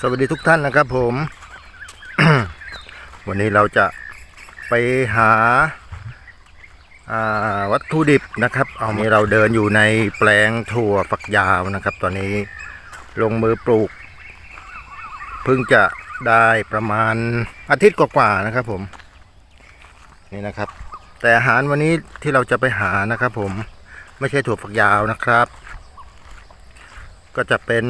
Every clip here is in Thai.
สวัสดีทุกท่านนะครับผม วันนี้เราจะไปหาาวัตถุดิบนะครับ เอานี้เราเดินอยู่ในแปลงถั่วฝักยาวนะครับ ตอนนี้ลงมือปลูก เพิ่งจะได้ประมาณอาทิตย์กว่าๆนะครับ ผมนี่นะครับ แต่อาหารวันนี้ที่เราจะไปหานะครับ ผมไม่ใช่ถั่วฝักยาวนะครับ ก็จะเป็น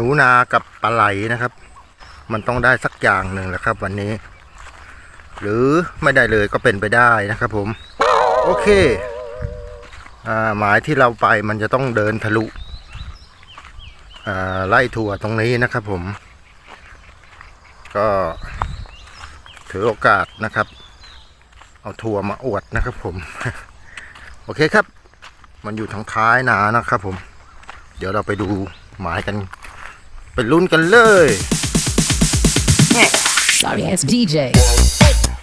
หนูนากับปลาไหลนะครับ มันต้องได้สักอย่างหนึ่งแหละครับ วันนี้ หรือไม่ได้เลยก็เป็นไปได้นะครับ ผม โอเคอ่าหมายที่เราไปมันจะต้องเดินทะลุอ่าไล่ถั่วตรงนี้นะครับ ผม ก็ถือโอกาสนะครับ เอาถั่วมาอวดนะครับ ผม โอเคครับ มันอยู่ทางท้ายนานะครับ ผม เดี๋ยวเราไปดูหมายกัน ไปลุ้นกันเลย Sorry ass DJ.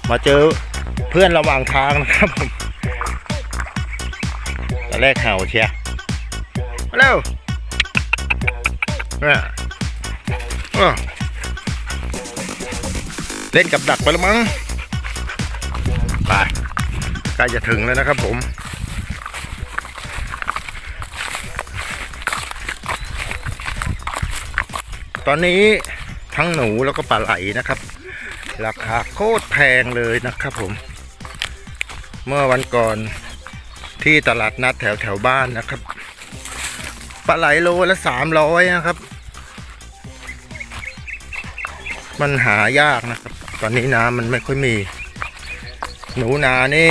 มาเจอเพื่อนระหว่างทางนะครับผมตอนแรกเห่าเชียร์มาเร็วเนี่ยอ้อเล่นกับดักไปแล้วมั้ง ไปใกล้จะถึงแล้วนะครับผม ตอนนี้ทั้งหนูแล้วก็ปลาไหลนะครับ ราคาโคตรแพงเลยนะครับผม เมื่อวันก่อนที่ตลาดนัดแถวแถวบ้านนะครับปลาไหลโลละสามร้อยนะครับ มันหายากนะครับ ตอนนี้น้ำมันไม่ค่อยมี หนูนานี่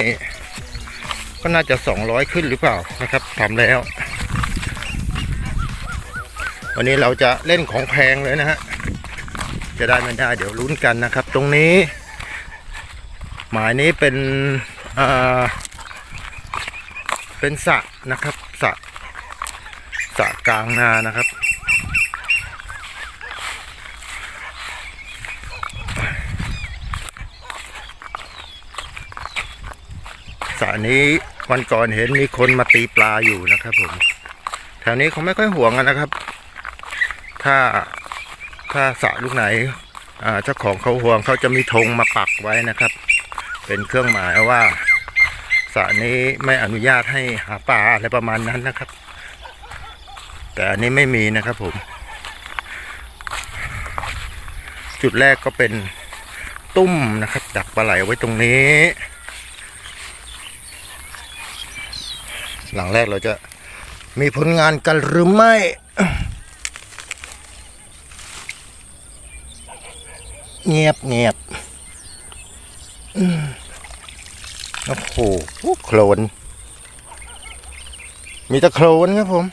ก็น่าจะสองร้อยขึ้นหรือเปล่านะครับทำแล้ว วันนี้เราจะเล่นของแพงเลยนะฮะ จะได้ไม่ได้เดี๋ยวลุ้นกันนะครับ ตรงนี้ หมายนี้เป็นอ่าเป็นสระนะครับสระสระกลางนานะครับ สระนี้วันก่อนเห็นมีคนมาตีปลาอยู่นะครับผมแถวนี้เขาไม่ค่อยห่วงกันนะครับ ถ้าถ้าสระลูกไหนเจ้าของเขาห่วงเขาจะมีธงมาปักไว้นะครับ เป็นเครื่องหมายว่าสระนี้ไม่อนุญาตให้หาปลาอะไรประมาณนั้นนะครับ แต่อันนี้ไม่มีนะครับผม จุดแรกก็เป็นตุ้มนะครับ ดักปลาไหลไว้ตรงนี้ หลังแรกเราจะมีผลงานกันหรือไม่ เงียบเงียบโอ้โหโคลน มีแต่โคลนครับผม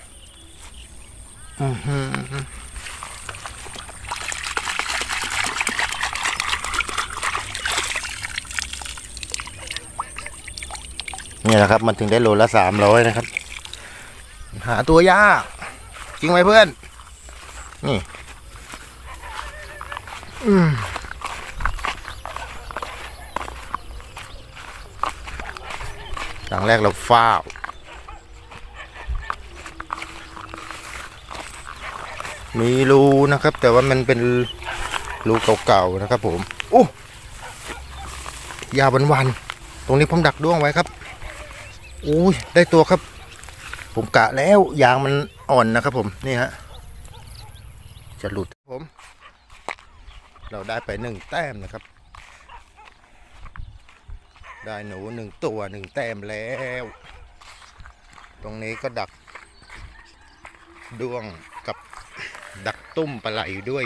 นี่แหละครับ มันถึงได้โลละสามร้อยนะครับ หาตัวยากจริงไหมเพื่อน นี่ อืม หลังแรกเราฟ้าวมีรูนะครับ แต่ว่ามันเป็นรูเก่าๆนะครับผมโอ้ยาววันๆตรงนี้ผมดักด้วงไว้ครับอุ้ยได้ตัวครับ ผมกะแล้วยางมันอ่อนนะครับผมนี่ฮะจะหลุดผม เราได้ไปหนึ่งแต้มนะครับ ได้หนูหนึ่งตัวหนึ่งแต้มแล้ว ตรงนี้ก็ดักด้วงกับดักตุ้มปลาไหลด้วย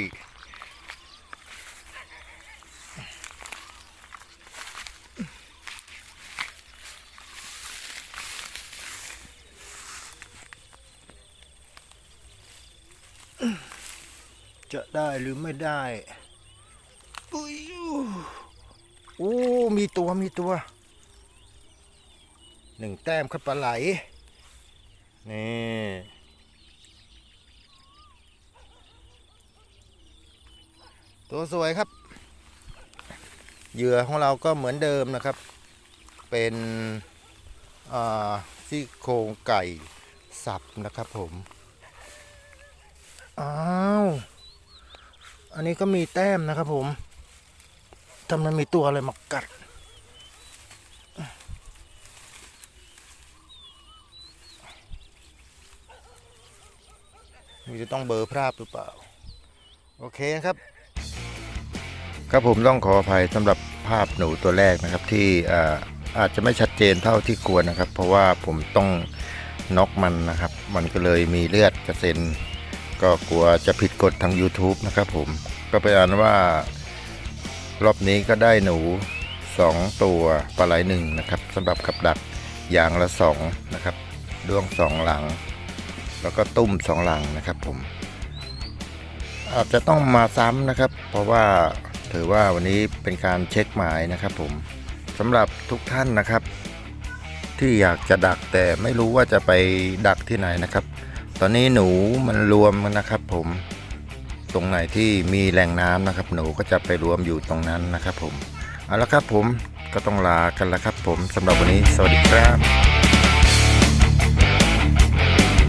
จะได้หรือไม่ได้ โอ้มีตัวมีตัวหนึ่งแต้มครับปลาไหลนี่ตัวสวยครับ เหยื่อของเราก็เหมือนเดิมนะครับ เป็นซี่โครงไก่สับนะครับผม อ้าว อันนี้ก็มีแต้มนะครับผม ทำไมมีตัวอะไรมากัดมีจะต้องเบอร์พราบหรือเปล่า โอเคครับ ครับผมต้องขออภัยสำหรับภาพหนูตัวแรกนะครับที่อาอาจจะไม่ชัดเจนเท่าที่ควรนะครับ เพราะว่าผมต้องน็อกมันนะครับ มันก็เลยมีเลือดกระเซ็น ก็กลัวจะผิดกฎทาง YouTube นะครับผมก็เป็นอันว่า รอบนี้ก็ได้หนู 2 ตัวปลาไหลหนึ่งนะครับสำหรับกับดักอย่างละ2นะครับดวงสองหลัง แล้วก็ตุ้มสองหลังนะครับผม อาจจะต้องมาซ้ำนะครับ เพราะว่าถือว่าวันนี้เป็นการเช็คหมายนะครับผมสำหรับทุกท่านนะครับ ที่อยากจะดักแต่ไม่รู้ว่าจะไปดักที่ไหนนะครับ ตอนนี้หนูมันรวมนะครับผม ตรงไหนที่มีแหล่งน้ำนะครับ หนูก็จะไปรวมอยู่ตรงนั้นนะครับผมเอาละครับผมก็ต้องลากันละครับผมสำหรับวันนี้ สวัสดีครับ